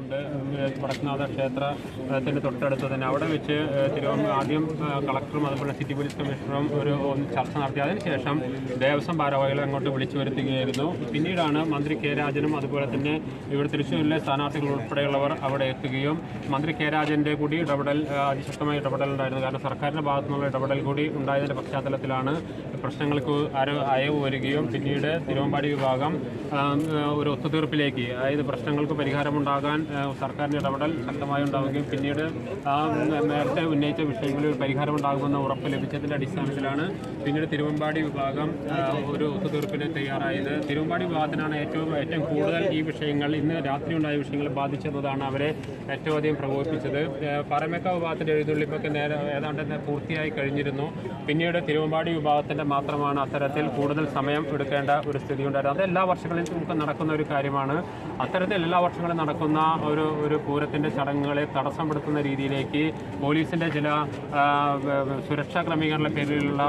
ഉണ്ട് വടക്കുനാഥ ക്ഷേത്രത്തിന്റെ തൊട്ടടുത്ത് തന്നെ. അവിടെ വെച്ച് തിരുവനന്തപുരം ആദ്യം കളക്ടറും അതുപോലെ സിറ്റി പോലീസ് കമ്മീഷണറും ഒരു ചർച്ച നടത്തി. അതിനുശേഷം ദേവസ്വം ഭാരവാഹികളെ അങ്ങോട്ട് വിളിച്ചു വരുത്തുകയായിരുന്നു. പിന്നീടാണ് മന്ത്രി കെ രാജനും അതുപോലെ തന്നെ ഇവിടെ തൃശ്ശൂരിലെ സ്ഥാനാർത്ഥികൾ ഉൾപ്പെടെയുള്ളവർ അവിടെ എത്തുകയും മന്ത്രി കെ രാജന്റെ കൂടി ഇടപെടൽ അതിശക്തമായ ഇടപെടൽ ഉണ്ടായിരുന്നു. കാരണം സർക്കാരിന്റെ ഭാഗത്തു നിന്നുള്ള ഇടപെടൽ കൂടി ഉണ്ടായതിന്റെ പശ്ചാത്തലത്തിലാണ് പ്രശ്നങ്ങൾക്ക് അരവ് അയവ് വരികയും പിന്നീട് തിരുവമ്പാടി വിഭാഗം ഒരു ഒത്തുതീർപ്പിലേക്ക് അതായത് പ്രശ്നങ്ങൾക്ക് പരിഹാരമുണ്ടാകാൻ ഏഹ്, സർക്കാരിന്റെ ഇടപെടൽ ശക്തമായി ഉണ്ടാവുകയും പിന്നീട് ആ നേരത്തെ ഉന്നയിച്ച വിഷയങ്ങളിൽ ഒരു പരിഹാരമുണ്ടാകുമെന്ന ഉറപ്പ് ലഭിച്ചതിന്റെ അടിസ്ഥാനത്തിലാണ് പിന്നീട് തിരുവമ്പാടി വിഭാഗം ഒരു ഒത്തുതീർപ്പിന് തയ്യാറായത്. തിരുവമ്പാടി വിഭാഗത്തിനാണ് ഏറ്റവും ഏറ്റവും കൂടുതൽ ഈ വിഷയങ്ങൾ ഇന്ന് രാത്രി ഉണ്ടായ വിഷയങ്ങൾ ബാധിച്ചതാണ് അവരെ ഏറ്റവും അധികം പ്രകോപിപ്പിച്ചത്. പറമേക്ക വിഭാഗത്തിന്റെ എഴുതുള്ളിപ്പൊക്കെ നേരെ ഏതാണ്ട് പൂർത്തിയായി കഴിഞ്ഞിരുന്നു. പിന്നീട് തിരുവമ്പാടി വിഭാഗത്തിന്റെ മാത്രമാണ് അത്തരത്തിൽ കൂടുതൽ സമയം എടുക്കേണ്ട ഒരു സ്ഥിതി ഉണ്ടായിരുന്നത് അത് എല്ലാ വർഷങ്ങളിലും നമുക്ക് നടക്കുന്ന ഒരു കാര്യമാണ്. അത്തരത്തിൽ എല്ലാ വർഷങ്ങളും നടക്കുന്ന ഒരു ഒരു പൂരത്തിന്റെ ചടങ്ങുകളെ തടസ്സപ്പെടുത്തുന്ന രീതിയിലേക്ക് പോലീസിന്റെ ചില സുരക്ഷാ ക്രമീകരണ പേരിലുള്ള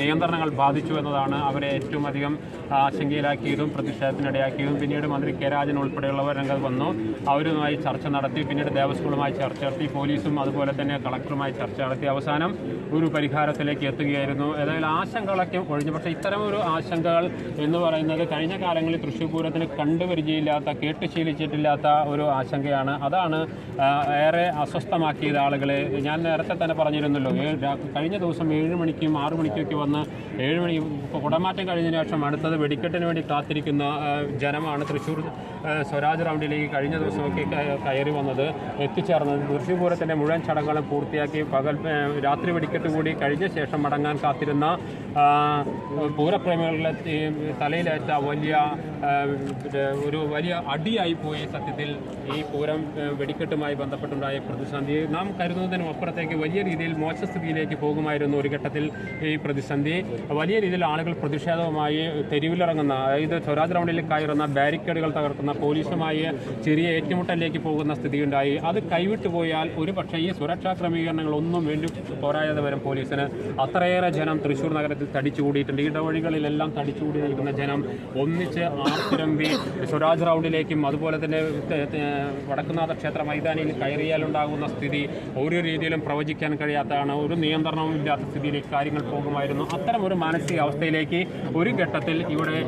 നിയന്ത്രണങ്ങൾ ബാധിച്ചു എന്നതാണ് അവരെ ഏറ്റവും അധികം ആശങ്കയിലാക്കിയതും പ്രതിഷേധത്തിനിടയാക്കിയതും. പിന്നീട് മന്ത്രി കെ രാജൻ ഉൾപ്പെടെയുള്ളവർ രംഗത്ത് വന്നു. അവരുമായി ചർച്ച നടത്തി. പിന്നീട് ദേവസ്വങ്ങളുമായി ചർച്ച നടത്തി. പോലീസും അതുപോലെ തന്നെ കളക്ടറുമായി ചർച്ച നടത്തി. അവസാനം ഒരു പരിഹാരത്തിലേക്ക് എത്തുകയായിരുന്നു. ഏതായാലും ആശങ്കകളൊക്കെ ഒഴിഞ്ഞു. പക്ഷേ ഇത്തരം ഒരു ആശങ്കകൾ എന്ന് പറയുന്നത് കഴിഞ്ഞ കാലങ്ങളിൽ തൃശ്ശൂർ പൂരത്തിന് കണ്ടുപരിചയമില്ലാത്ത കേട്ട് ശീലിച്ചിട്ടില്ലാത്ത ഒരു ആശങ്കയാണ് അതാണ് ഏറെ അസ്വസ്ഥമാക്കിയത് ആളുകളെ. ഞാൻ നേരത്തെ തന്നെ പറഞ്ഞിരുന്നല്ലോ കഴിഞ്ഞ ദിവസം ഏഴ് മണിക്കും ആറു മണിക്കൊക്കെ വന്ന് ഏഴ് മണി കുടമാറ്റം കഴിഞ്ഞതിന് ശേഷം അടുത്തത് വെടിക്കെട്ടിന് വേണ്ടി കാത്തിരിക്കുന്ന ജനമാണ് തൃശ്ശൂർ സ്വരാജ് റൗണ്ടിലേക്ക് കഴിഞ്ഞ ദിവസമൊക്കെ കയറി വന്നത് എത്തിച്ചേർന്നത്. തൃശ്ശൂർ പൂരത്തിന്റെ മുഴുവൻ ചടങ്ങുകളും പൂർത്തിയാക്കി പകൽ രാത്രി വെടിക്കെട്ട് കൂടി കഴിഞ്ഞ ശേഷം മടങ്ങാൻ കാത്തിരുന്ന പൂരപ്രേമികളുടെ തലയിലേറ്റ വലിയ ഒരു വലിയ അടിയായി പോയി സത്യത്തിൽ ഈ പൂരം ആ, വെടിക്കെട്ടുമായി ബന്ധപ്പെട്ടുണ്ടായ പ്രതിസന്ധി നാം കരുതുന്നതിനും അപ്പുറത്തേക്ക് വലിയ രീതിയിൽ മോശസ്ഥിതിയിലേക്ക് പോകുമായിരുന്നു ഒരു ഘട്ടത്തിൽ ഈ പ്രതിസന്ധി. വലിയ രീതിയിൽ ആളുകൾ പ്രതിഷേധവുമായി തെരുവിലിറങ്ങുന്ന അതായത് സ്വരാജ് റൗണ്ടിൽ കയറുന്ന ബാരിക്കേഡുകൾ തകർക്കുന്ന പോലീസുമായി ചെറിയ ഏറ്റുമുട്ടലിലേക്ക് പോകുന്ന സ്ഥിതിയുണ്ടായി. അത് കൈവിട്ടു പോയാൽ ഒരു പക്ഷേ ഈ സുരക്ഷാ ക്രമീകരണങ്ങളൊന്നും വേണ്ടി പോരാതെ വരും പോലീസിന്. അത്രയേറെ ജനം തൃശ്ശൂർ നഗരത്തിൽ തടിച്ചുകൂടിയിട്ടുണ്ട്. ഇടവഴികളിലെല്ലാം തടിച്ചുകൂടി നിൽക്കുന്ന ജനം ഒന്നിച്ച് ആർത്തിരമ്പി സ്വരാജ് റൗണ്ടിലേക്കും അതുപോലെ തന്നെ വടക്കുന്നാഥ ക്ഷേത്ര മൈതാനിയിൽ കയറിയാലുണ്ടാകുന്ന സ്ഥിതി ഒരു രീതിയിലും പ്രവചിക്കാൻ കഴിയാത്തതാണ്. ഒരു നിയന്ത്രണവും ഇല്ലാത്ത സ്ഥിതിയിലേക്ക് കാര്യങ്ങൾ പോകുമായിരുന്നു. അത്തരം ഒരു മാനസികാവസ്ഥയിലേക്ക് ഒരു ഘട്ടത്തിൽ ഇവിടെ